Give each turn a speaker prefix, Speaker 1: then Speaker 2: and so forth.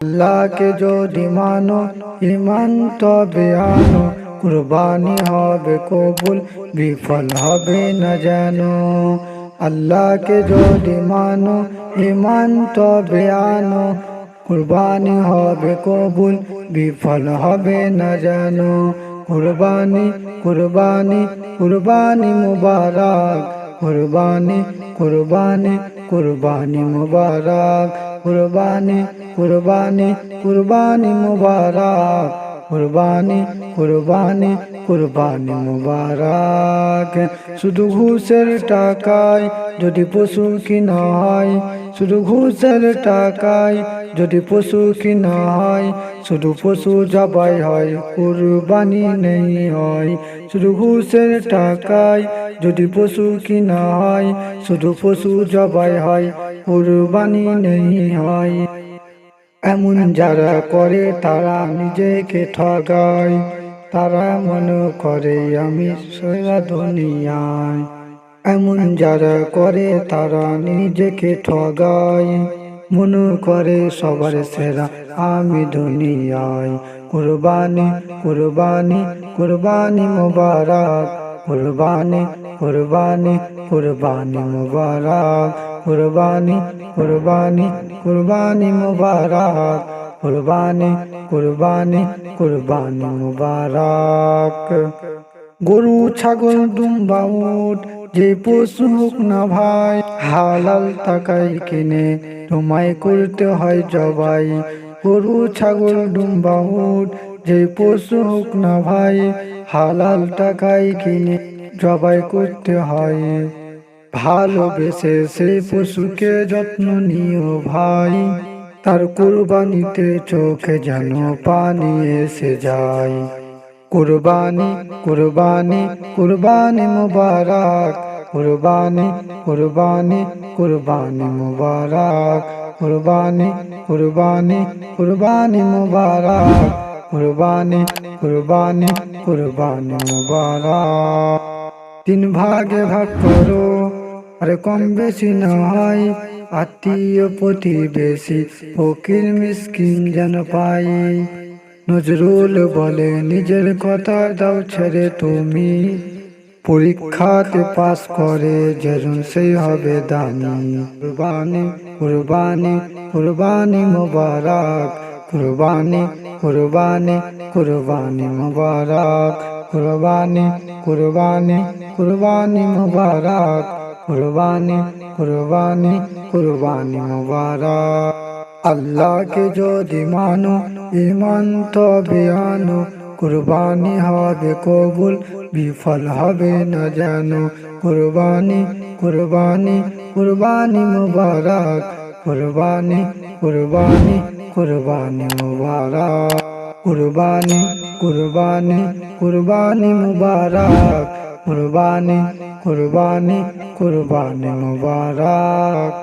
Speaker 1: আল্লাহকে যদি মানো, ইমান তবে আনো। কুরবানি হবে কবুল, বিফল হবে না জানো আল্লাহকে যদি মানো, ইমান তবে আনো। কুরবানি হবে কবুল, বিফল হবে না জানো কুরবানি কুরবানি কুরবানি মুবারক। কুরবানি কুরবানি কুরবানি মুবারক। কুরবানি কুরবানি কুরবানি মুবারক। কুরবানি কুরবানি কুরবানি মুবারক। শুধু ঘুষের টাকায় যদি পশু কিনা হয়, শুধু ঘুষের টাকায় যদি পশু কিনা হয়, শুধু পশু জবাই হয়, কুরবানি নেই হয়। শুধু ঘুষের টাকায় যদি পশু কিনা হয়, শুধু পশু জবাই হয় কুরবানি নেই হয় এমন যারা করে, তারা নিজেকে ঠগায়। তারা মনে করে, আমি সেরা দুনিয়ায়। এমন যারা করে, তারা নিজেকে ঠগায়। মনে করে, সবার সেরা আমি দুনিয়ায়। কুরবানি কুরবানি কুরবানি মুবারক। কুরবানি কুরবানি কুরবানি মুবারক। কুরবানি কুরবানি কুরবানি মুবারক, কুরবানি কুরবানি কুরবানি মুবারক। গরু, ছাগল দুম্বা উট যে পশু হোক না ভাই, হালাল টাকায় কিনে তোমায় করতে হয় জবাই। গরু, ছাগল দুম্বা উট যে পশু হোক না ভাই, হালাল টাকায় কিনে জবাই করতে হয়। ভালোবেসে সেই পশুকে যত্ন নিও ভাই। তার কুরবানিতে চোখে যেন পানি এসে যায়। কুরবানি কুরবানি কুরবানি মুবারক। কুরবানি কুরবানি কুরবানি মুবারক। কুরবানি কুরবানি কুরবানি মুবারক। কুরবানি কুরবানি কুরবানি মুবারক। তিন ভাগে ভাগ করো। আরে কম বেশি না হয় আত্মীয় প্রতিবেশী, ফকির মিসকিন যেন পাই নজরুল বলে, নিজের কথা দাও ছেড়ে তুমি। পরীক্ষাতে পাস করে যেজন সেই হবে দামি। কুরবানি কুরবানি কুরবানি মুবারক। কুরবানি কুরবানি কুরবানি মুবারক। কুরবানি কুরবানি কুরবানি মুবারক। কুরবানি কুরবানি কুরবানি মুবারক আল্লাহকে যদি মানো ইমান তবে আনো কুরবানি হবে কবুল বিফল হবে না জানো কুরবানি কুরবানি কুরবানি মুবারক কুরবানি কুরবানি কুরবানি মুবারক কুরবানি কুরবানি কুরবানি মুবারক কুরবানি কুরবানি কুরবানি মুবারক।